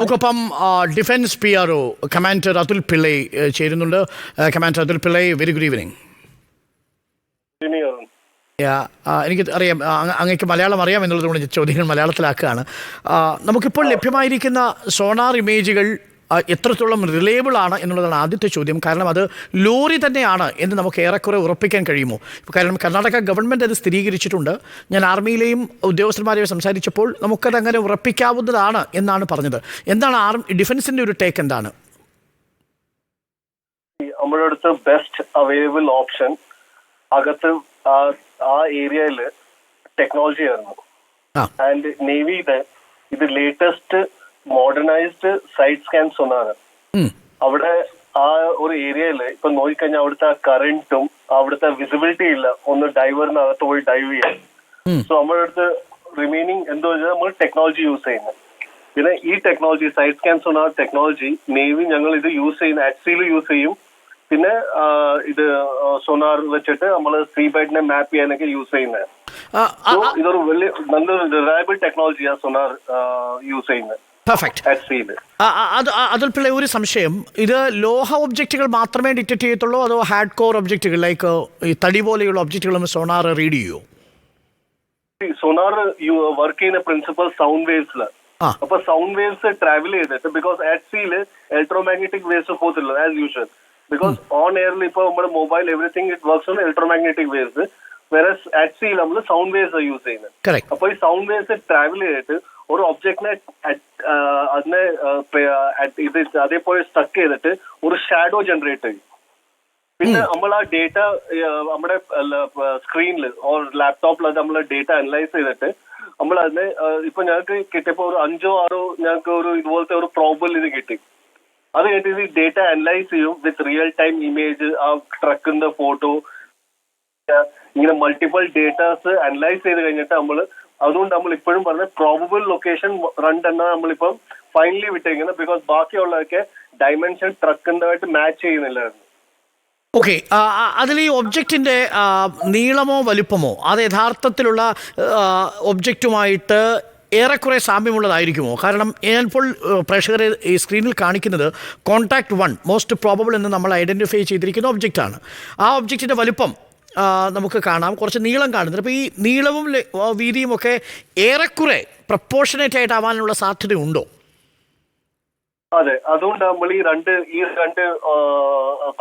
നമുക്കൊപ്പം defence P R O commander Atul Pillai ചേരുന്നുണ്ട്. Commander Atul Pillai very good evening എനിക്ക് അറിയാം അങ്ങേക്ക് മലയാളം അറിയാം എന്നുള്ളത് കൊണ്ട് ചോദ്യങ്ങൾ മലയാളത്തിലാക്കുകയാണ്. നമുക്കിപ്പോൾ ലഭ്യമായിരിക്കുന്ന സോണാർ ഇമേജുകൾ എത്രത്തോളം റിലയബിൾ ആണ് എന്നുള്ളതാണ് ആദ്യത്തെ ചോദ്യം. കാരണം അത് ലോറി തന്നെയാണ് എന്ന് നമുക്ക് ഏറെക്കുറെ ഉറപ്പിക്കാൻ കഴിയുമോ? കാരണം കർണാടക ഗവൺമെന്റ് അത് സ്ഥിരീകരിച്ചിട്ടുണ്ട്. ഞാൻ ആർമിയിലെയും ഉദ്യോഗസ്ഥന്മാരെയും സംസാരിച്ചപ്പോൾ നമുക്കത് അങ്ങനെ ഉറപ്പിക്കാവുന്നതാണ് എന്നാണ് പറഞ്ഞത്. എന്താണ് ആർമി ഡിഫൻസിന്റെ ഒരു ടേക്ക് എന്താണ്? നമ്മുടെ അടുത്ത് ബെസ്റ്റ് അവൈലബിൾ ഓപ്ഷൻ അകത്ത് ആ ഏരിയയിൽ ടെക്നോളജി ആയിരുന്നു. ആൻഡ് നേവിയുടെ ഇത് ലേറ്റസ്റ്റ് മോഡേണൈസ്ഡ് സൈറ്റ് സ്കാൻസ് ഒന്നാണ്. അവിടെ ആ ഒരു ഏരിയയിൽ ഇപ്പൊ നോക്കിക്കഴിഞ്ഞാൽ അവിടുത്തെ ആ കറന്റും അവിടുത്തെ വിസിബിലിറ്റി ഇല്ല. ഒന്ന് ഡൈവറിനകത്ത് പോയി ഡൈവ് ചെയ്യാൻ. സോ നമ്മുടെ അടുത്ത് റിമൈനിങ് എന്തോ വെച്ചാൽ നമ്മൾ ടെക്നോളജി യൂസ് ചെയ്യുന്നത് പിന്നെ ഈ ടെക്നോളജി സൈറ്റ് സ്കാൻസ് എന്ന ടെക്നോളജി നേവി ഞങ്ങൾ ഇത് യൂസ് ചെയ്യുന്ന അറ്റ്സിയിൽ യൂസ് ചെയ്യും. പിന്നെ ഇത് സോണാർ വെച്ചിട്ട് നമ്മൾ സീ ബൈഡിനെ മാപ്പ് ചെയ്യാനൊക്കെ യൂസ് ചെയ്യുന്നത് ഇതൊരു വലിയ നല്ലൊരു റിലയബിൾ ടെക്നോളജിയാണ് സോനാർ യൂസ് ചെയ്യുന്നത് പെർഫെക്റ്റ് അതുൽ പിള്ളേ ഒരു സംശയം. ഇത് ലോഹ ഒബ്ജക്റ്റുകൾ മാത്രമേ ഡിറ്റക്ട് ചെയ്യത്തുള്ളൂ അതോ ഹാർഡ് കോർ ഒബ്ജക്റ്റുകൾ ലൈക്ക് ഈ തടി പോലെയുള്ള ഒബ്ജക്റ്റുകളും സോണാർ റീഡ് ചെയ്യുമോ സോണാർ യു വർക്ക് ചെയ്യുന്ന പ്രിൻസിപ്പൽ സൗണ്ട് വേവ്സിൽ. അപ്പൊ സൗണ്ട് വേവ്സ് ട്രാവൽ ചെയ്തിട്ട് ബിക്കോസ് അറ്റ് സീൽ ഇലക്ട്രോമാഗ്നറ്റിക് വേവ്സ് പോകത്തില്ല ആസ് യൂഷ്വൽ ബിക്കോസ് ഓൺ എയറിൽ ഇപ്പൊ നമ്മുടെ mobile everything it works on electromagnetic waves വേറെ അറ്റ് സീൽ നമ്മൾ സൗണ്ട് വേവ്സ് യൂസ് ചെയ്യുന്നത് അപ്പൊ ഈ സൗണ്ട് വേവ്സ് ട്രാവൽ ചെയ്തിട്ട് ഒരു ഒബ്ജക്റ്റിനെ അതിനെ ആ, പെ- ആ, at- ഇത് അതേപോലെ സ്റ്റക്ക് ചെയ്തിട്ട് ഒരു ഷാഡോ ജനറേറ്റ് ചെയ്യും. പിന്നെ നമ്മൾ ആ ഡേറ്റ നമ്മുടെ സ്ക്രീനിൽ ഓർ ലാപ്ടോപ്പിൽ അത് നമ്മൾ ഡേറ്റ അനലൈസ് ചെയ്തിട്ട് നമ്മൾ അതിനെ ഇപ്പൊ ഞങ്ങൾക്ക് കിട്ടിയപ്പോ ഒരു അഞ്ചോ ആറോ ഞങ്ങൾക്ക് ഒരു ഇതുപോലത്തെ ഒരു പ്രോബിൾ ഇത് കിട്ടി. അത് കഴിഞ്ഞിട്ട് ഈ ഡേറ്റ അനലൈസ് ചെയ്യും വിത്ത് റിയൽ ടൈം ഇമേജ് ആ ട്രക്കിന്റെ ഫോട്ടോ ഇങ്ങനെ മൾട്ടിപ്പിൾ ഡേറ്റാസ് അനലൈസ് ചെയ്ത് കഴിഞ്ഞിട്ട് നമ്മൾ അതുകൊണ്ട് നമ്മൾ ഇപ്പോഴും പറഞ്ഞ പ്രോബബിൾ ലൊക്കേഷൻ റൺ എന്നാണ് നമ്മളിപ്പം ഫൈനലി വിട്ടേക്കുന്നത് ബിക്കോസ് ബാക്കിയുള്ളതൊക്കെ ഡയമെൻഷൻ ട്രക്കിന്റെതായിട്ട് മാച്ച് ചെയ്യുന്നില്ലായിരുന്നു. ഓക്കെ അതിൽ ഈ ഒബ്ജക്റ്റിന്റെ നീളമോ വലുപ്പമോ അത് യഥാർത്ഥത്തിലുള്ള ഒബ്ജക്റ്റുമായിട്ട് ഏറെക്കുറെ സാമ്യമുള്ളതായിരിക്കുമോ? കാരണം ഞാനിപ്പോൾ പ്രേക്ഷകരെ ഈ സ്ക്രീനിൽ കാണിക്കുന്നത് കോൺടാക്ട് വൺ മോസ്റ്റ് പ്രോബബിൾ എന്ന് നമ്മൾ ഐഡന്റിഫൈ ചെയ്തിരിക്കുന്ന ഒബ്ജക്റ്റാണ് ആ ഒബ്ജക്റ്റിന്റെ വലുപ്പം നമുക്ക് കാണാം. കുറച്ച് നീളം കാണുന്നുണ്ട്. അപ്പോൾ ഈ നീളവും വീതിയും ഒക്കെ ഏറെക്കുറെ പ്രപ്പോർഷനേറ്റ് ആയിട്ട് ആവാനുള്ള സാധ്യത ഉണ്ടോ അതെ. അതുകൊണ്ട് നമ്മൾ ഈ രണ്ട് ഈ രണ്ട്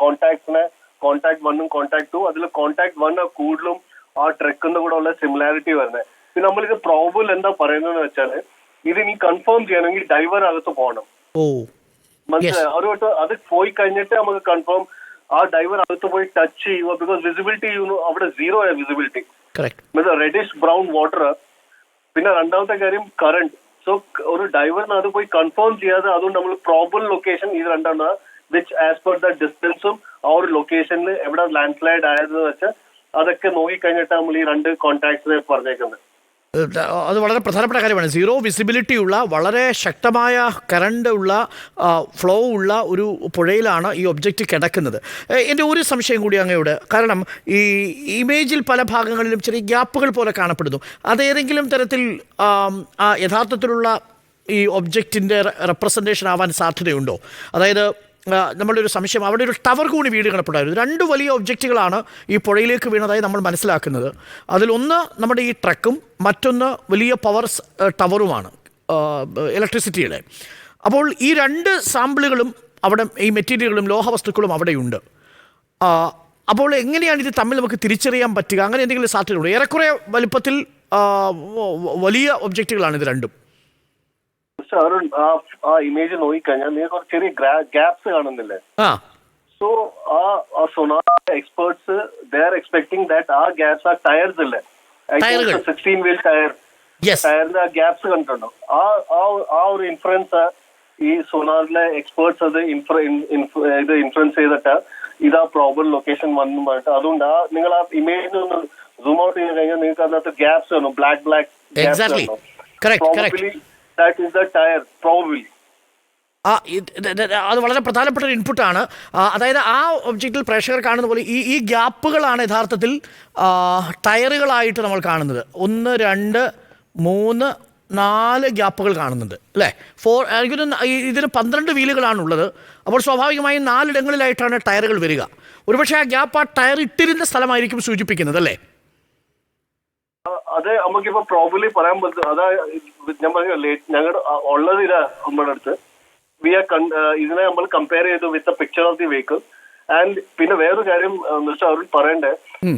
കോണ്ടാക്ടിനെ കോണ്ടാക്ട് വണ്ണും കോണ്ടാക്ട് ടു അതിൽ കോണ്ടാക്ട് വൺ കൂടുതലും ആ ട്രെക്കിന്റെ കൂടെ ഉള്ള സിമിലാരിറ്റി വരുന്നത് പിന്നെ നമ്മൾ നമ്മളിത് പ്രോബിൾ എന്താ പറയുന്നത് വെച്ചാൽ ഇത് ഇനി കൺഫേം ചെയ്യണമെങ്കിൽ ഡൈവർ അകത്ത് പോകണം. മനസ്സിലായി മനസ്സിലായോ? ഒരു വട്ടം അത് പോയി കഴിഞ്ഞിട്ട് നമുക്ക് കൺഫേം ആ ഡൈവർ അകത്ത് പോയി ടച്ച് ചെയ്യുക ബിക്കോസ് വിസിബിലിറ്റി അവിടെ സീറോ ആയ visibility means reddish brown water പിന്നെ രണ്ടാമത്തെ കാര്യം കറണ്ട് സോ ഒരു ഡൈവറിന് അത് പോയി കൺഫേം ചെയ്യാതെ അതുകൊണ്ട് നമ്മൾ പ്രോബർ ലൊക്കേഷൻ ഇത് രണ്ടാണ് വിച്ച് ആസ് പെർ ദ ഡിസ്റ്റൻസും ആ ഒരു ലൊക്കേഷനിൽ എവിടെ ലാൻഡ് സ്ലൈഡ് ആയതെന്ന് വെച്ചാൽ അതൊക്കെ നോക്കിക്കഴിഞ്ഞിട്ടാണ് നമ്മൾ ഈ രണ്ട് കോൺടാക്ട്സിനെ പറഞ്ഞേക്കുന്നത്. അത് വളരെ പ്രധാനപ്പെട്ട കാര്യമാണ്. സീറോ വിസിബിലിറ്റി ഉള്ള വളരെ ശക്തമായ കറണ്ട് ഉള്ള ഫ്ലോ ഉള്ള ഒരു പുഴയിലാണ് ഈ ഒബ്ജക്റ്റ് കിടക്കുന്നത്. എന്റെ ഒരു സംശയം കൂടി അങ്ങയോട്. കാരണം ഈ ഇമേജിൽ പല ഭാഗങ്ങളിലും ചെറിയ ഗ്യാപ്പുകൾ പോലെ കാണപ്പെടുന്നു. അതേതെങ്കിലും തരത്തിൽ യഥാർത്ഥത്തിലുള്ള ഈ ഒബ്ജക്റ്റിന്റെ റെപ്രസെന്റേഷൻ ആവാൻ സാധ്യതയുണ്ടോ? അതായത് നമ്മളുടെ ഒരു സംശയം. അവിടെ ഒരു ടവർ കൂടി വീട് കിടപ്പുണ്ടായിരുന്നു. രണ്ട് വലിയ ഒബ്ജക്റ്റുകളാണ് ഈ പുഴയിലേക്ക് വീണതായി നമ്മൾ മനസ്സിലാക്കുന്നത്. അതിലൊന്ന് നമ്മുടെ ഈ ട്രക്കും മറ്റൊന്ന് വലിയ പവർ ടവറുമാണ് ഇലക്ട്രിസിറ്റിയുടെ. അപ്പോൾ ഈ രണ്ട് സാമ്പിളുകളും അവിടെ ഈ മെറ്റീരിയലുകളും ലോഹവസ്തുക്കളും അവിടെയുണ്ട്. അപ്പോൾ എങ്ങനെയാണ് ഇത് തമ്മിൽ നമുക്ക് തിരിച്ചറിയാൻ പറ്റുക? അങ്ങനെ എന്തെങ്കിലും സാധ്യതയുണ്ടോ? ഏറെക്കുറെ വലിപ്പത്തിൽ വലിയ ഒബ്ജക്റ്റുകളാണ് ഇത് രണ്ടും. പക്ഷെ അരുൺ ആ ആ ഇമേജ് നോക്കിക്കഴിഞ്ഞാൽ നിങ്ങൾക്ക് കുറച്ച് ചെറിയ ഗ്യാപ്സ് കാണുന്നില്ലേ? ആ. സോ ആ sonar experts they are expecting that ആ ഗ്യാപ്സ് ആ ടയർസ് ഇല്ലേ. സിക്സ്റ്റീൻ വീൽ ടയർ ടയറിന്റെ ആ ഗ്യാപ്സ് കണ്ടിട്ടുണ്ടോ? ആ ആ ആ ഒരു ഇൻഫ്ലുവൻസ് ഈ സോണാറിലെ എക്സ്പേർട്സ് അത് ഇത് ഇൻഫ്ലുവൻസ് ചെയ്തിട്ട് ഇതാ പ്രോബർ ലൊക്കേഷൻ വന്നു പറഞ്ഞിട്ട്. അതുകൊണ്ട് ആ നിങ്ങൾ ആ ഇമേജ് ഒന്ന് സൂം ഔട്ട് ചെയ്ത് കഴിഞ്ഞാൽ നിങ്ങൾക്ക് അതിനകത്ത് ഗ്യാപ്സ് കാണും. Black black Exactly. Correct, അത് വളരെ പ്രധാനപ്പെട്ട ഒരു ഇൻപുട്ടാണ് അതായത് ആ ഒബ്ജക്റ്റിൽ പ്രേക്ഷകർ കാണുന്ന പോലെ ഈ ഈ ഗ്യാപ്പുകളാണ് യഥാർത്ഥത്തിൽ ടയറുകളായിട്ട് നമ്മൾ കാണുന്നത്. ഒന്ന് രണ്ട് മൂന്ന് നാല് ഗ്യാപ്പുകൾ കാണുന്നുണ്ട്. അല്ലേ? ഫോർ എനിക്കൊരു ഇതിന് പന്ത്രണ്ട് വീലുകളാണുള്ളത് അപ്പോൾ സ്വാഭാവികമായും നാലിടങ്ങളിലായിട്ടാണ് ടയറുകൾ വരിക. ഒരുപക്ഷെ ആ ഗ്യാപ്പ് ആ ടയർ ഇട്ടിരുന്ന സ്ഥലമായിരിക്കും സൂചിപ്പിക്കുന്നത് അല്ലേ? അത് നമുക്കിപ്പോ പ്രോപ്പർലി പറയാൻ പറ്റും അതാ ഞാൻ പറഞ്ഞല്ലേ ഞങ്ങളുടെ ഉള്ളത് ഇതാ നമ്മുടെ അടുത്ത്. വി ആർ ഇതിനെ നമ്മൾ കമ്പയർ ചെയ്തു with picture of the vehicle and പിന്നെ വേറൊരു കാര്യം മിസ്റ്റർ അരുൺ പറയണ്ടേ?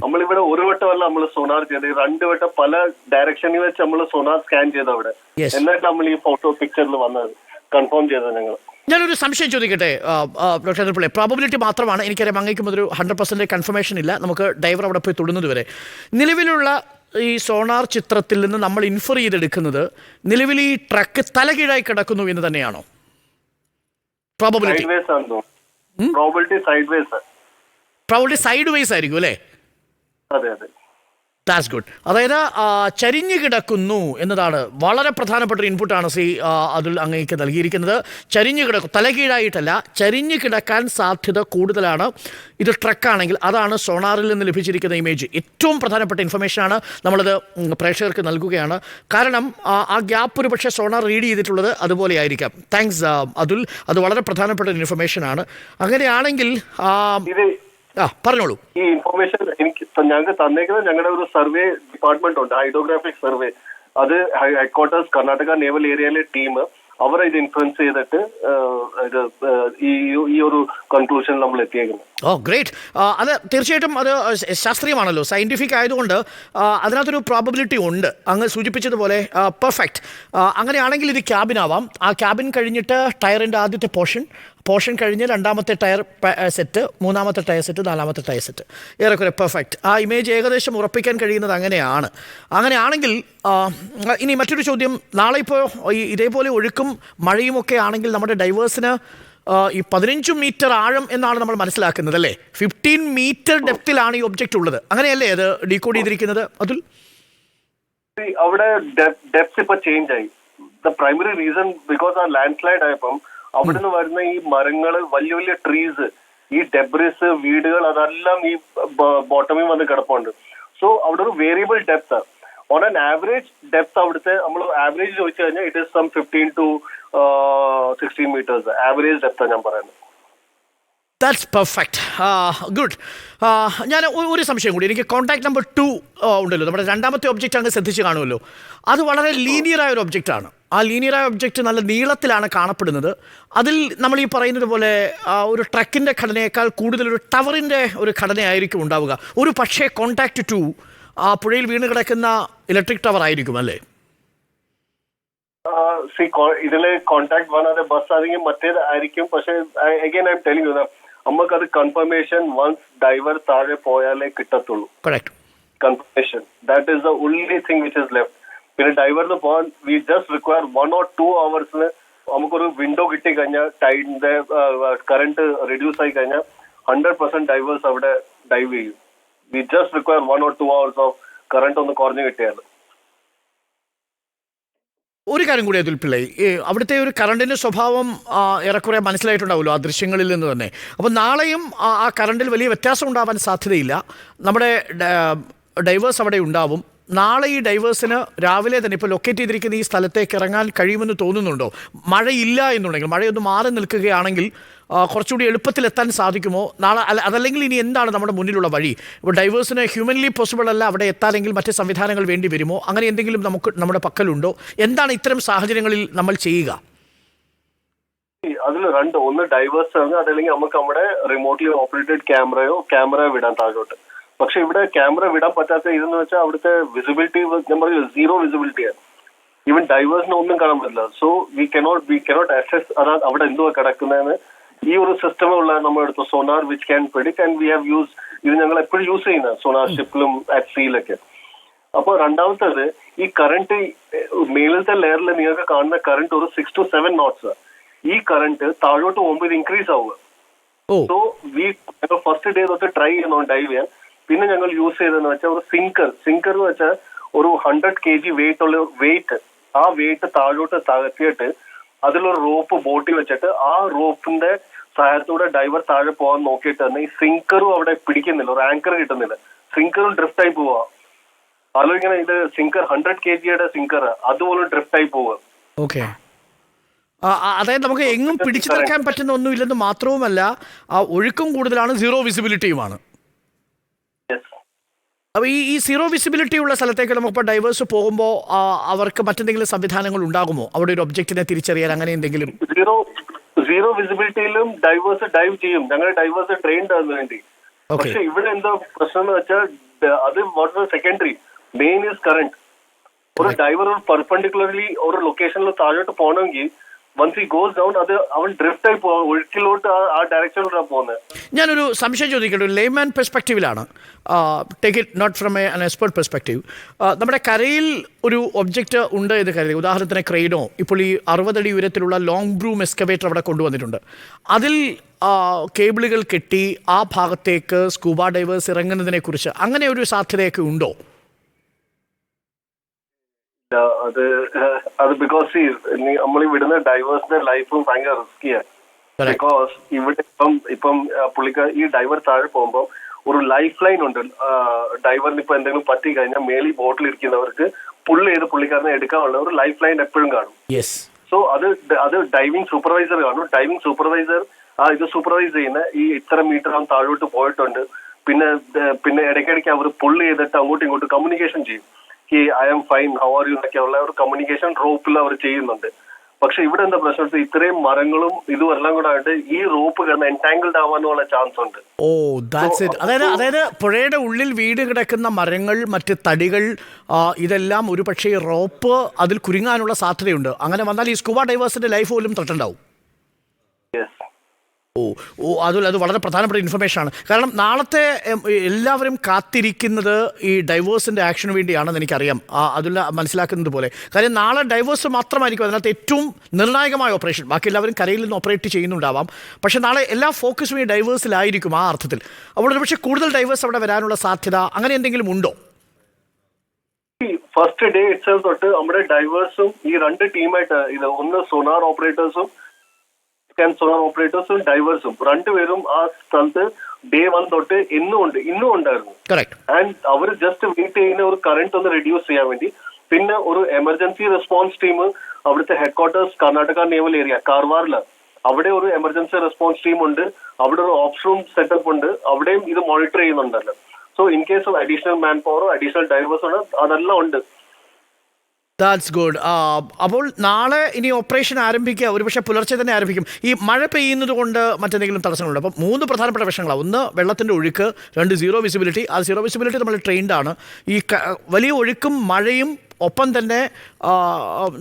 നമ്മളിവിടെ ഒരു വട്ടമല്ല നമ്മൾ സോണാർ ചെയ്തത്. രണ്ട് വട്ടം പല ഡയറക്ഷനിൽ വെച്ച് നമ്മൾ സോണാർ സ്കാൻ ചെയ്തത് അവിടെ. എന്നിട്ട് നമ്മൾ ഈ ഫോട്ടോ പിക്ചറിൽ വന്നത്. കൺഫേം ചെയ്തത് ഞങ്ങൾ ഞാനൊരു സംശയം ചോദിക്കട്ടെ? ഡോക്ടർ പിള്ളേ പ്രോബബിലിറ്റി മാത്രമാണ് എനിക്കറിയാം. അങ്ങേക്കും ഒരു ഹൺഡ്രഡ് പെർസെന്റ് കൺഫർമേഷൻ ഇല്ല. നമുക്ക് ഡ്രൈവർ അവിടെ പോയി തൊടുന്നത് വരെ. നിലവിലുള്ള ഈ സോണാർ ചിത്രത്തിൽ നിന്ന് നമ്മൾ ഇൻഫർ ചെയ്തെടുക്കുന്നത് നിലവിൽ ഈ ട്രക്ക് തലകീഴായി കിടക്കുന്നു എന്ന് തന്നെയാണോ? പ്രോബബിലിറ്റി പ്രോബബിലിറ്റി സൈഡ് വൈസ് ആയിരിക്കും അല്ലേ? അതെ അതെ. ദാറ്റ്സ് ഗുഡ് അതായത് ചരിഞ്ഞു കിടക്കുന്നു എന്നതാണ് വളരെ പ്രധാനപ്പെട്ട ഒരു ഇൻപുട്ടാണ് സി അതിൽ അങ്ങേക്ക് നൽകിയിരിക്കുന്നത്. ചരിഞ്ഞു കിടക്കും തലകീഴായിട്ടല്ല ചരിഞ്ഞു കിടക്കാൻ സാധ്യത കൂടുതലാണ്. ഇത് ട്രക്കാണെങ്കിൽ അതാണ് സോണാറിൽ നിന്ന് ലഭിച്ചിരിക്കുന്ന ഇമേജ് ഏറ്റവും പ്രധാനപ്പെട്ട ഇൻഫർമേഷനാണ് നമ്മളത് പ്രേക്ഷകർക്ക് നൽകുകയാണ്. കാരണം ആ ഗ്യാപ്പ് ഒരു പക്ഷേ സോണാർ റീഡ് ചെയ്തിട്ടുള്ളത് അതുപോലെ ആയിരിക്കാം. താങ്ക്സ് അതുൽ. അത് വളരെ പ്രധാനപ്പെട്ട ഒരു ഇൻഫർമേഷനാണ് അങ്ങനെയാണെങ്കിൽ ആ, പറഞ്ഞോളൂ. ഈ ഇൻഫർമേഷൻ എനിക്ക് ഞങ്ങൾക്ക് തന്നേക്കുന്നത് ഞങ്ങളുടെ ഒരു സർവേ ഡിപ്പാർട്ട്മെന്റ് ഉണ്ട് ഹൈഡ്രോഗ്രാഫിക് സർവേ അത് ഹെഡ്ക്വാർട്ടേഴ്സ് കർണാടക നേവൽ ഏരിയയിലെ ടീം അവർ ഇത് ഇൻഫ്ലുവൻസ് ചെയ്തിട്ട് ഇത് ഈ ഒരു കൺക്ലൂഷൻ നമ്മൾ എത്തിയേക്കുന്നത് ഓ ഗ്രേറ്റ് അത് തീർച്ചയായിട്ടും അത് ശാസ്ത്രീയമാണല്ലോ. സയന്റിഫിക് ആയതുകൊണ്ട് അതിനകത്തൊരു പ്രോബബിലിറ്റി ഉണ്ട്. അങ്ങ് സൂചിപ്പിച്ചതുപോലെ പെർഫെക്റ്റ് അങ്ങനെയാണെങ്കിൽ ഇത് ക്യാബിനാവാം ആ ക്യാബിൻ കഴിഞ്ഞിട്ട് ടയറിന്റെ ആദ്യത്തെ പോർഷൻ പോർഷൻ കഴിഞ്ഞ് രണ്ടാമത്തെ ടയർ സെറ്റ് മൂന്നാമത്തെ ടയർ സെറ്റ് നാലാമത്തെ ടയർ സെറ്റ്. ഏറെക്കുറെ പെർഫെക്റ്റ് ആ ഇമേജ് ഏകദേശം ഉറപ്പിക്കാൻ കഴിയുന്നത് അങ്ങനെയാണ്. അങ്ങനെയാണെങ്കിൽ ഇനി മറ്റൊരു ചോദ്യം. നാളെ ഇപ്പോൾ ഈ ഇതേപോലെ ഒഴുക്കും മഴയും ഒക്കെ ആണെങ്കിൽ നമ്മുടെ ഡൈവേഴ്സിന് ഈ പതിനഞ്ച് മീറ്റർ ആഴം എന്നാണ് നമ്മൾ മനസ്സിലാക്കുന്നത് അല്ലേ? ഫിഫ്റ്റീൻ മീറ്റർ ഡെപ്തിലാണ് ഈ ഒബ്ജക്റ്റ് ഉള്ളത്. അങ്ങനെയല്ലേ അത് ഡീകോഡ് ചെയ്തിരിക്കുന്നത് അതുൽ? അവിടെ ഡെപ്ത് ഇപ്പൊ ചേഞ്ച് ആയി. ദ പ്രൈമറി റീസൺ ബിക്കോസ് ആ ലാൻഡ് സ്ലൈഡ് ആയപ്പം അവിടുന്ന് വരുന്ന ഈ മരങ്ങൾ വലിയ വലിയ ട്രീസ് ഈ ഡെബ്രിസ് വീടുകൾ അതെല്ലാം ഈ ബോട്ടമിൽ വന്ന് കിടപ്പുണ്ട്. സോ അവിടെ ഒരു variable depth on an average depth അവിടുത്തെ നമ്മൾ ആവറേജ് ചോദിച്ചു കഴിഞ്ഞാൽ it is some fifteen to sixteen metres average ഡെപ്താണ് ഞാൻ പറയുന്നത്. ദാറ്റ്സ് പെർഫെക്റ്റ് ഗുഡ് ഞാൻ ഒരു സംശയം കൂടി. എനിക്ക് കോൺടാക്ട് നമ്പർ ടു ഉണ്ടല്ലോ. നമ്മുടെ രണ്ടാമത്തെ ഒബ്ജക്റ്റ് അങ്ങ് ശ്രദ്ധിച്ച് കാണുമല്ലോ. അത് വളരെ ലീനിയറായ ഒരു ഒബ്ജക്റ്റ് ആണ്. ആ ലീനിയറായ ഒബ്ജക്റ്റ് നല്ല നീളത്തിലാണ് കാണപ്പെടുന്നത്. അതിൽ നമ്മൾ ഈ പറയുന്നത് പോലെ ഒരു ട്രക്കിന്റെ ഘടനയേക്കാൾ കൂടുതൽ ഒരു ടവറിന്റെ ഒരു ഘടനയായിരിക്കും ഉണ്ടാവുക. ഒരു പക്ഷേ കോൺടാക്ട് ടു ആ പുഴയിൽ വീണ് കിടക്കുന്ന ഇലക്ട്രിക് ടവർ ആയിരിക്കും അല്ലേ? ഇതിൽ കോണ്ടാക്ട് വൺ അതെ ബസ് ആണെങ്കിൽ മറ്റേത് ആയിരിക്കും. പക്ഷെ അഗൈൻ ഐ ടെലിംഗ് യു നമുക്ക് അത് കൺഫർമേഷൻ വൺസ് ഡൈവർ താഴെ പോയാലേ കിട്ടത്തുള്ളൂ. Confirmation that is the only thing which is left പിന്നെ ഡൈവറിന് പോകാൻ we just require one or two അവേഴ്സിന് നമുക്കൊരു വിൻഡോ കിട്ടി കഴിഞ്ഞാൽ ടൈഡിന്റെ കറണ്ട് റിഡ്യൂസ് ആയി കഴിഞ്ഞാൽ ഹൺഡ്രഡ് പെർസെന്റ് ഡൈവേഴ്സ് അവിടെ ഡൈവ് ചെയ്യും. We just require one or two hours of current ഒന്ന് കുറഞ്ഞു കിട്ടിയാൽ ഒരു കാര്യം കൂടി അതിൽ പിള്ളേ അവിടുത്തെ ഒരു കറണ്ടിന്റെ സ്വഭാവം ഏറെക്കുറെ മനസ്സിലായിട്ടുണ്ടാവുമല്ലോ ആ ദൃശ്യങ്ങളിൽ നിന്ന് തന്നെ. അപ്പോൾ നാളെയും ആ കറണ്ടിൽ വലിയ വ്യത്യാസം ഉണ്ടാവാൻ സാധ്യതയില്ല. നമ്മുടെ ഡൈവേഴ്സ് അവിടെ ഉണ്ടാവും. നാളെ ഈ ഡൈവേഴ്സിന് രാവിലെ തന്നെ ഇപ്പോൾ ലൊക്കേറ്റ് ചെയ്തിരിക്കുന്ന ഈ സ്ഥലത്തേക്ക് ഇറങ്ങാൻ കഴിയുമെന്ന് തോന്നുന്നുണ്ടോ? മഴയില്ല എന്നുണ്ടെങ്കിൽ മഴയൊന്ന് മാറി നിൽക്കുകയാണെങ്കിൽ കുറച്ചുകൂടി എളുപ്പത്തിൽ എത്താൻ സാധിക്കുമോ? നാളെ അതല്ലെങ്കിൽ ഇനി എന്താണ് നമ്മുടെ മുന്നിലുള്ള വഴി? ഇപ്പോൾ ഡൈവേഴ്സിന് ഹ്യൂമൻലി പോസിബിൾ അല്ല അവിടെ എത്താനെങ്കിൽ മറ്റ് സംവിധാനങ്ങൾ വേണ്ടി വരുമോ? അങ്ങനെ എന്തെങ്കിലും നമുക്ക് നമ്മുടെ പക്കലുണ്ടോ? എന്താണ് ഇത്തരം സാഹചര്യങ്ങളിൽ നമ്മൾ ചെയ്യുക? അതിൽ രണ്ട്. ഒന്ന് ഡൈവേഴ്സ് ആണ്. അതല്ലെങ്കിൽ നമുക്ക് നമ്മുടെ റിമോട്ട്ലി ഓപ്പറേറ്റഡ് ക്യാമറയോ ക്യാമറയോ വിടാൻ താഴോട്ട്. പക്ഷെ ഇവിടെ ക്യാമറ വിടാൻ പറ്റാത്ത ഇതെന്ന് വെച്ചാൽ അവിടുത്തെ വിസിബിലിറ്റി ഞാൻ പറഞ്ഞു സീറോ വിസിബിലിറ്റിയാണ് ഈവൻ ഡൈവേഴ്സിന് ഒന്നും കാണാൻ പറ്റില്ല. So we cannot we cannot assess അതാ അവിടെ എന്തുവാ കിടക്കുന്നതെന്ന്. ഈ ഒരു സിസ്റ്റമേ ഉള്ള നമ്മൾ എടുത്തു sonar which can predict and we have use ഇത് ഞങ്ങൾ എപ്പോഴും യൂസ് ചെയ്യുന്ന സോണാർ ഷിപ്പിലും അറ്റ് സീലൊക്കെ അപ്പോൾ രണ്ടാമത്തേത് ഈ കറണ്ട് മേലത്തെ ലെയറിൽ നിങ്ങൾക്ക് കാണുന്ന കറണ്ട് ഒരു സിക്സ് ടു സെവൻ നോട്ട്സ് ഈ കറണ്ട് താഴോട്ട് പോകുമ്പോൾ ഇത് ഇൻക്രീസ് ആവുക. സോ വി ഫസ്റ്റ് ഡേ തൊട്ട് ട്രൈ ചെയ്യുന്നു ഡൈവ് ചെയ്യാൻ പിന്നെ ഞങ്ങൾ യൂസ് ചെയ്തതെന്ന് വെച്ചാൽ ഒരു സിങ്കർ സിങ്കർ എന്ന് വെച്ചാൽ ഒരു ഹൺഡ്രഡ് കെ ജി വെയിറ്റ് ഉള്ള വെയിറ്റ് ആ വെയിറ്റ് താഴോട്ട് തകർത്തിയിട്ട് അതിലൊരു റോപ്പ് ബോട്ടിൽ വെച്ചിട്ട് ആ റോപ്പിന്റെ സഹായത്തോടെ ഡൈവർ താഴെ പോകാൻ നോക്കിയിട്ട് തന്നെ ഈ സിങ്കറും അവിടെ പിടിക്കുന്നില്ല. ഒരു ആങ്കർ കിട്ടുന്നില്ല. സിങ്കറും ഡ്രിഫ്റ്റ് ആയി പോവാ. ആലോചിക്കണ ഇത് സിങ്കർ ഹൺഡ്രഡ് കെ ജിയുടെ സിങ്കർ അതുപോലെ ഡ്രിഫ്റ്റ് ആയി പോവുക ഓക്കെ അതായത് നമുക്ക് എങ്ങും പിടിച്ചു നിൽക്കാൻ പറ്റുന്ന ഒന്നുമില്ലെന്ന് മാത്രവുമല്ല ആ ഒഴുക്കും കൂടുതലാണ് സീറോ വിസിബിലിറ്റിയുമാണ് അപ്പോൾ ഈ ഈ സീറോ വിസിബിലിറ്റി ഉള്ള സ്ഥലത്തേക്ക് നമുക്കിപ്പോൾ ഡൈവേഴ്സ് പോകുമ്പോൾ അവർക്ക് മറ്റെന്തെങ്കിലും സംവിധാനങ്ങൾ ഉണ്ടാകുമോ? അവിടെ ഒരു ഒബ്ജക്റ്റിനെ തിരിച്ചറിയാൻ അങ്ങനെ എന്തെങ്കിലും? സീറോ സീറോ വിസിബിലിറ്റിയിലും ഡൈവേഴ്സ് ഡൈവ് ചെയ്യും. ഞങ്ങൾ ഡൈവേഴ്സ് ട്രെയിൻഡ് ആണ് വേണ്ടി. പക്ഷേ ഇവിടെ എന്താ പ്രശ്നം എന്ന് വെച്ചാൽ അത് what secondary main is current ഒരു ഡൈവർ പെർപെൻഡിക്കുലർലി ഒരു ലൊക്കേഷനിൽ താഴോട്ട് പോകണമെങ്കിൽ ഗോസ് ഡൗൺ ഞാനൊരു സംശയം ചോദിക്കട്ടെ. ഒരു layman പെർസ്പെക്റ്റീവിലാണ് take it not from a an expert perspective നമ്മുടെ കരയിൽ ഒരു ഒബ്ജക്റ്റ് ഉണ്ട് എന്ന് കരുതി. ഉദാഹരണത്തിന് ക്രെയിനോ. ഇപ്പോൾ ഈ അറുപതടി ഉയരത്തിലുള്ള ലോങ് ബ്രൂം എസ്കവേറ്റർ അവിടെ കൊണ്ടുവന്നിട്ടുണ്ട്. അതിൽ കേബിളുകൾ കെട്ടി ആ ഭാഗത്തേക്ക് സ്കൂബ ഡൈവേഴ്സ് ഇറങ്ങുന്നതിനെ കുറിച്ച് അങ്ങനെ ഒരു സാധ്യതയൊക്കെ ഉണ്ടോ? അത് അത് ബിക്കോസ് നമ്മൾ വിടുന്ന ഡൈവേഴ്സിന്റെ ലൈഫ് ഭയങ്കര റിസ്കിയാണ്. ബിക്കോസ് ഇവിടെ ഇപ്പം ഇപ്പം പുള്ളിക്ക് ഈ ഡൈവർ താഴെ പോകുമ്പോൾ ഒരു ലൈഫ് ലൈൻ ഉണ്ട് ഡൈവറിന് ഇപ്പൊ എന്തെങ്കിലും പറ്റി കഴിഞ്ഞാൽ മേളി ബോട്ടിൽ ഇരിക്കുന്നവർക്ക് പുള്ളി ചെയ്ത് പുള്ളിക്കാരനെ എടുക്കാനുള്ള ഒരു ലൈഫ് ലൈൻ എപ്പോഴും കാണും. സോ അത് അത് ഡൈവിംഗ് സൂപ്പർവൈസർ കാണും. ഡൈവിംഗ് സൂപ്പർവൈസർ ആ ഇത് സൂപ്പർവൈസ് ചെയ്യുന്ന ഈ ഇത്ര മീറ്റർ അവൻ താഴോട്ട് പോയിട്ടുണ്ട്. പിന്നെ പിന്നെ ഇടയ്ക്കിടയ്ക്ക് അവർ പുള്ളി ചെയ്തിട്ട് അങ്ങോട്ടും ഇങ്ങോട്ടും കമ്മ്യൂണിക്കേഷൻ ചെയ്യും. ഈ I'm fine how are you എന്നൊക്കെ ഉള്ള ഒരു കമ്മ്യൂണിക്കേഷൻ റോപ്പിൽ അവർ ചെയ്യുന്നുണ്ട്. പക്ഷെ ഇവിടെ എന്താ പ്രശ്നം വെച്ചാൽ ഇത്രയും മരങ്ങളും ഇതും എല്ലാം കൂടെ ആയിട്ട് ഈ റോപ്പ് കിടന്ന് എൻടാങ്കിൾഡ് ആവാനുള്ള ചാൻസ് ഉണ്ട്. ഓ ദാറ്റ്സ് ഇറ്റ് അതായത് അതായത് പുഴയുടെ ഉള്ളിൽ വീട് കിടക്കുന്ന മരങ്ങൾ മറ്റ് തടികൾ ഇതെല്ലാം ഒരു പക്ഷേ റോപ്പ് അതിൽ കുരുങ്ങാനുള്ള സാധ്യതയുണ്ട്. അങ്ങനെ വന്നാൽ ഈ സ്കൂബ ഡൈവേഴ്സിന്റെ ലൈഫ് പോലും തൊട്ടുണ്ടാവും. ഓ ഓ അതും വളരെ പ്രധാനപ്പെട്ട ഇൻഫർമേഷൻ ആണ്. കാരണം നാളത്തെ എല്ലാവരും കാത്തിരിക്കുന്നത് ഈ ഡൈവേഴ്സിന്റെ ആക്ഷന് വേണ്ടിയാണെന്ന് എനിക്കറിയാം. അതുള്ള മനസ്സിലാക്കുന്നത് പോലെ. കാര്യം നാളെ ഡൈവേഴ്സ് മാത്രമായിരിക്കും അതിനകത്ത് ഏറ്റവും നിർണായകമായ ഓപ്പറേഷൻ ബാക്കി എല്ലാവരും കരയിൽ നിന്ന് ഓപ്പറേറ്റ് ചെയ്യുന്നുണ്ടാവാം. പക്ഷേ നാളെ എല്ലാ ഫോക്കസും ഈ ഡൈവേഴ്സിലായിരിക്കും ആ അർത്ഥത്തിൽ. അപ്പോൾ ഒരു പക്ഷേ കൂടുതൽ ഡൈവേഴ്സ് അവിടെ വരാനുള്ള സാധ്യത അങ്ങനെ എന്തെങ്കിലും ഉണ്ടോ? ഫസ്റ്റ് ഡേ ഇറ്റ്സെൽഫ് തൊട്ട് നമ്മുടെ ഡൈവേഴ്സും ഈ രണ്ട് ടീമായിട്ട് ഇത് ഒന്ന് സോണാർ ഓപ്പറേറ്റേഴ്സും സ്കാൻ സോളർ ഓപ്പറേറ്റേഴ്സും ഡൈവേഴ്സും രണ്ടുപേരും ആ സ്ഥലത്ത് ഡേ വൺ തൊട്ട് ഇന്നും ഉണ്ട് ഇന്നും ഉണ്ടായിരുന്നു. ആൻഡ് അവർ ജസ്റ്റ് വെയിറ്റ് ചെയ്യുന്ന ഒരു കറണ്ട് ഒന്ന് റെഡ്യൂസ് ചെയ്യാൻ വേണ്ടി പിന്നെ ഒരു എമർജൻസി റെസ്പോൺസ് ടീം അവിടുത്തെ headquarters Karnataka naval area കാർവാറിൽ അവിടെ ഒരു എമർജൻസി റെസ്പോൺസ് ടീം ഉണ്ട്. അവിടെ ഒരു ഓപ്ഷൻ റൂം സെറ്റപ്പ് ഉണ്ട്. അവിടെയും ഇത് മോണിറ്റർ ചെയ്യുന്നുണ്ടല്ലോ. So in case of additional man പവറോ additional ഡ്രൈവേഴ്സോ അതെല്ലാം ഉണ്ട്. ദാറ്റ്സ് ഗുഡ് അപ്പോൾ നാളെ ഇനി ഓപ്പറേഷൻ ആരംഭിക്കുക. ഒരുപക്ഷെ പുലർച്ചെ തന്നെ ആരംഭിക്കും. ഈ മഴ പെയ്യുന്നത് കൊണ്ട് മറ്റെന്തെങ്കിലും തടസ്സങ്ങളുണ്ട്? അപ്പം മൂന്ന് പ്രധാനപ്പെട്ട പ്രശ്നങ്ങളാണ്. ഒന്ന് വെള്ളത്തിന്റെ ഒഴുക്ക്. രണ്ട് സീറോ വിസിബിലിറ്റി ആ സീറോ വിസിബിലിറ്റി നമ്മൾ ട്രെയിൻഡ് ആണ്. ഈ വലിയ ഒഴുക്കും മഴയും ഒപ്പം തന്നെ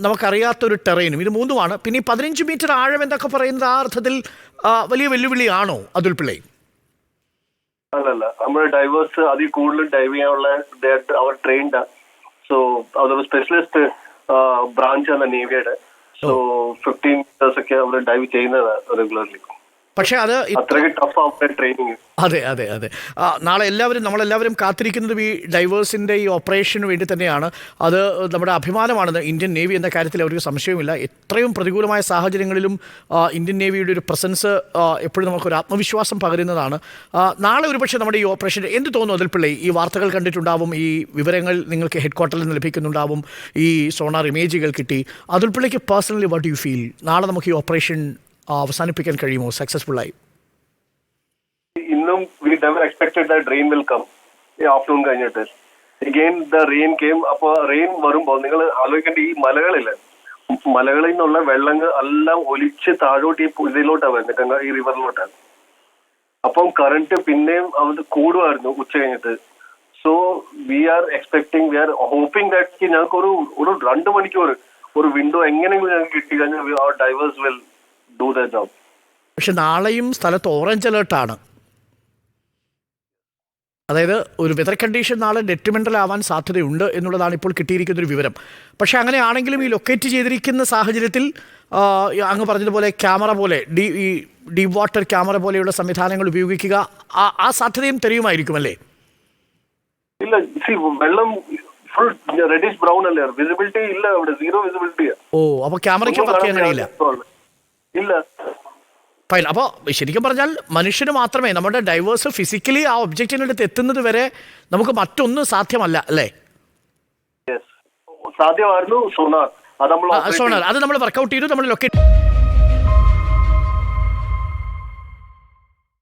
നമുക്കറിയാത്തൊരു ടെറൈനും ഇത് മൂന്നുമാണ്. പിന്നെ ഈ പതിനഞ്ച് മീറ്റർ ആഴം എന്നൊക്കെ പറയുന്നത് ആ അർത്ഥത്തിൽ വലിയ വെല്ലുവിളിയാണോ അതുൽ പിള്ളൈ അല്ലല്ല. നമ്മുടെ ഡൈവേഴ്സ് അതിൽ കൂടുതൽ ഡൈവ് ചെയ്യാനുള്ള അവർ ട്രെയിൻഡ് സോ അതൊരു സ്പെഷ്യലിസ്റ്റ് ബ്രാഞ്ച് ആണ് നേവിയുടെ സോ ഫിഫ്റ്റീൻ മീറ്റേഴ്സ് ഒക്കെ അവർ ഡൈവ് ചെയ്യുന്നതാണ് റെഗുലർലി പക്ഷേ അത് അതെ അതെ അതെ. നാളെ എല്ലാവരും നമ്മളെല്ലാവരും കാത്തിരിക്കുന്നതും ഈ ഡൈവേഴ്സിന്റെ ഈ ഓപ്പറേഷന് വേണ്ടി തന്നെയാണ്. അത് നമ്മുടെ അഭിമാനമാണ്. ഇന്ത്യൻ നേവി എന്ന കാര്യത്തിൽ അവർക്ക് സംശയവുമില്ല. എത്രയും പ്രതികൂലമായ സാഹചര്യങ്ങളിലും ഇന്ത്യൻ നേവിയുടെ ഒരു പ്രസൻസ് എപ്പോഴും നമുക്കൊരു ആത്മവിശ്വാസം പകരുന്നതാണ്. നാളെ ഒരുപക്ഷെ നമ്മുടെ ഈ ഓപ്പറേഷൻ എന്ത് തോന്നുന്നു അതിൽ പിള്ളേ? ഈ വാർത്തകൾ കണ്ടിട്ടുണ്ടാവും ഈ വിവരങ്ങൾ നിങ്ങൾക്ക് ഹെഡ് ക്വാർട്ടറിൽ നിന്ന് ലഭിക്കുന്നുണ്ടാവും ഈ സോണാർ ഇമേജുകൾ കിട്ടി. അതിൽ പിള്ളേക്ക് പേഴ്സണലി വാട്ട് യു ഫീൽ നാളെ നമുക്ക് ഈ ഓപ്പറേഷൻ അവസാനിപ്പിക്കാൻ കഴിയുമോ? സക്സസ്ഫുൾ റെയിൻ വരുമ്പോൾ നിങ്ങൾ ആലോചിക്കേണ്ട ഈ മലകളില്ല? മലകളിൽ നിന്നുള്ള വെള്ളങ്ങൾ എല്ലാം ഒലിച്ച് താഴോട്ട് ഈ ഇതിലോട്ടാണ് വരുന്നത്. ഗംഗ ഈ റിവറിലോട്ടാണ് അപ്പം കറണ്ട് പിന്നെയും അത് കൂടുമായിരുന്നു ഉച്ച കഴിഞ്ഞിട്ട്. So we are expecting we are hoping that ഞങ്ങൾക്ക് ഒരു ഒരു രണ്ട് മണിക്കൂർ ഒരു വിൻഡോ എങ്ങനെയെങ്കിലും ഞങ്ങൾക്ക് കിട്ടി കഴിഞ്ഞാൽ ഡൈവേഴ്സ് വിൽ ദ job. പക്ഷെ നാളെയും സ്ഥലത്ത് ഓറഞ്ച് അലേർട്ടാണ് അതായത് ഒരു വെതർ കണ്ടീഷൻ നാളെ ഡെട്രിമെന്റൽ ആവാൻ സാധ്യതയുണ്ട് എന്നുള്ളതാണ് ഇപ്പോൾ കിട്ടിയിരിക്കുന്ന ഒരു വിവരം. പക്ഷേ അങ്ങനെയാണെങ്കിലും ഈ ലൊക്കേറ്റ് ചെയ്തിരിക്കുന്ന സാഹചര്യത്തിൽ അങ്ങ് പറഞ്ഞതുപോലെ ക്യാമറ പോലെ ഡീ ഈ ഡീപ് വാട്ടർ ക്യാമറ പോലെയുള്ള സംവിധാനങ്ങൾ ഉപയോഗിക്കുക ആ- ആ സാധ്യതയും തെരയുമായിരിക്കും അല്ലേ? ഇല്ല വെള്ളം ഫുൾ റെഡിഷ് ബ്രൗൺ അല്ലേ? വിസിബിലിറ്റി ഇല്ല അവിടെ സീറോ വിസിബിലിറ്റിയാ ഓ അപ്പോൾ ക്യാമറയ്ക്ക് വർക്ക് ചെയ്യാൻ കഴിയില്ല. ഇല്ല. ഫൈൻ. അപ്പോൾ ശരിക്കും പറഞ്ഞാൽ മനുഷ്യന് മാത്രമേ നമ്മുടെ ഡൈവേഴ്സ് ഫിസിക്കലി ആ ഒബ്ജക്റ്റിനടുത്ത് എത്തുന്നത് വരെ നമുക്ക് മറ്റൊന്നും സാധ്യമല്ല അല്ലേ? സാധ്യമായിരുന്നു സോണാർ അത് നമ്മൾ സോണാർ അത് നമ്മൾ വർക്ക്ഔട്ട് ചെയ്തു നമ്മൾ ലൊക്കേറ്റ്